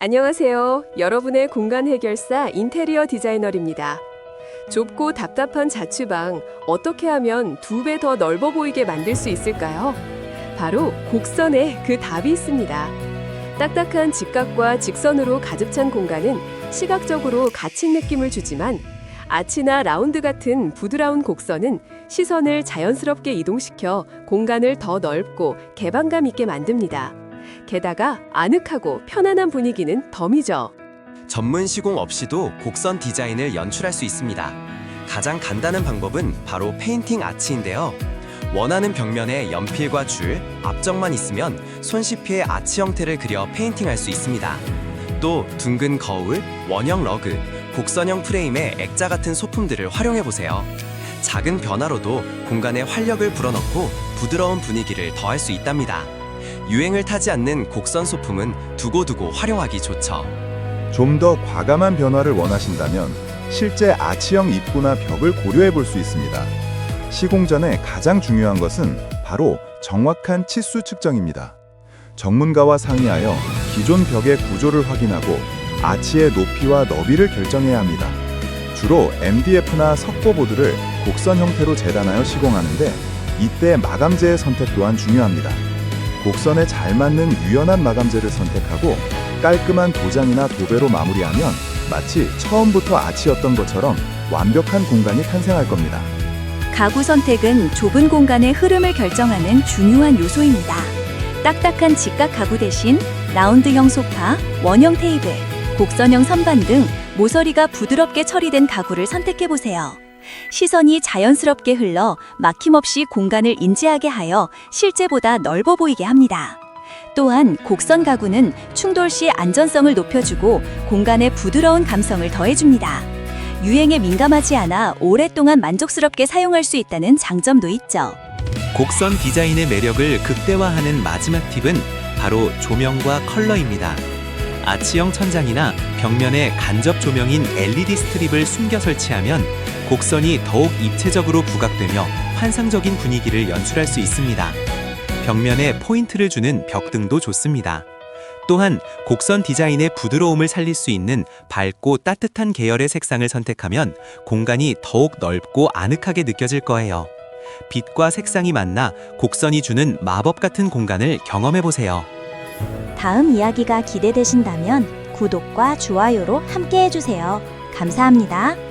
안녕하세요. 여러분의 공간 해결사 인테리어 디자이너입니다. 좁고 답답한 자취방 어떻게 하면 두 배 더 넓어 보이게 만들 수 있을까요? 바로 곡선에 그 답이 있습니다. 딱딱한 직각과 직선으로 가득 찬 공간은 시각적으로 갇힌 느낌을 주지만 아치나 라운드 같은 부드러운 곡선은 시선을 자연스럽게 이동시켜 공간을 더 넓고 개방감 있게 만듭니다. 게다가 아늑하고 편안한 분위기는 덤이죠. 전문 시공 없이도 곡선 디자인을 연출할 수 있습니다. 가장 간단한 방법은 바로 페인팅 아치인데요. 원하는 벽면에 연필과 줄, 앞정만 있으면 손쉽게 아치 형태를 그려 페인팅할 수 있습니다. 또 둥근 거울, 원형 러그, 곡선형 프레임에 액자 같은 소품들을 활용해 보세요. 작은 변화로도 공간에 활력을 불어넣고 부드러운 분위기를 더할 수 있답니다. 유행을 타지 않는 곡선 소품은 두고두고 활용하기 좋죠. 좀 더 과감한 변화를 원하신다면 실제 아치형 입구나 벽을 고려해 볼 수 있습니다. 시공 전에 가장 중요한 것은 바로 정확한 치수 측정입니다. 전문가와 상의하여 기존 벽의 구조를 확인하고 아치의 높이와 너비를 결정해야 합니다. 주로 MDF나 석고보드를 곡선 형태로 재단하여 시공하는데 이때 마감재의 선택 또한 중요합니다. 곡선에 잘 맞는 유연한 마감재를 선택하고 깔끔한 도장이나 도배로 마무리하면 마치 처음부터 아치였던 것처럼 완벽한 공간이 탄생할 겁니다. 가구 선택은 좁은 공간의 흐름을 결정하는 중요한 요소입니다. 딱딱한 직각 가구 대신 라운드형 소파, 원형 테이블, 곡선형 선반 등 모서리가 부드럽게 처리된 가구를 선택해 보세요. 시선이 자연스럽게 흘러 막힘없이 공간을 인지하게 하여 실제보다 넓어 보이게 합니다. 또한 곡선 가구는 충돌 시 안전성을 높여주고 공간에 부드러운 감성을 더해줍니다. 유행에 민감하지 않아 오랫동안 만족스럽게 사용할 수 있다는 장점도 있죠. 곡선 디자인의 매력을 극대화하는 마지막 팁은 바로 조명과 컬러입니다. 아치형 천장이나 벽면에 간접 조명인 LED 스트립을 숨겨 설치하면 곡선이 더욱 입체적으로 부각되며 환상적인 분위기를 연출할 수 있습니다. 벽면에 포인트를 주는 벽등도 좋습니다. 또한 곡선 디자인의 부드러움을 살릴 수 있는 밝고 따뜻한 계열의 색상을 선택하면 공간이 더욱 넓고 아늑하게 느껴질 거예요. 빛과 색상이 만나 곡선이 주는 마법 같은 공간을 경험해 보세요. 다음 이야기가 기대되신다면 구독과 좋아요로 함께 해주세요. 감사합니다.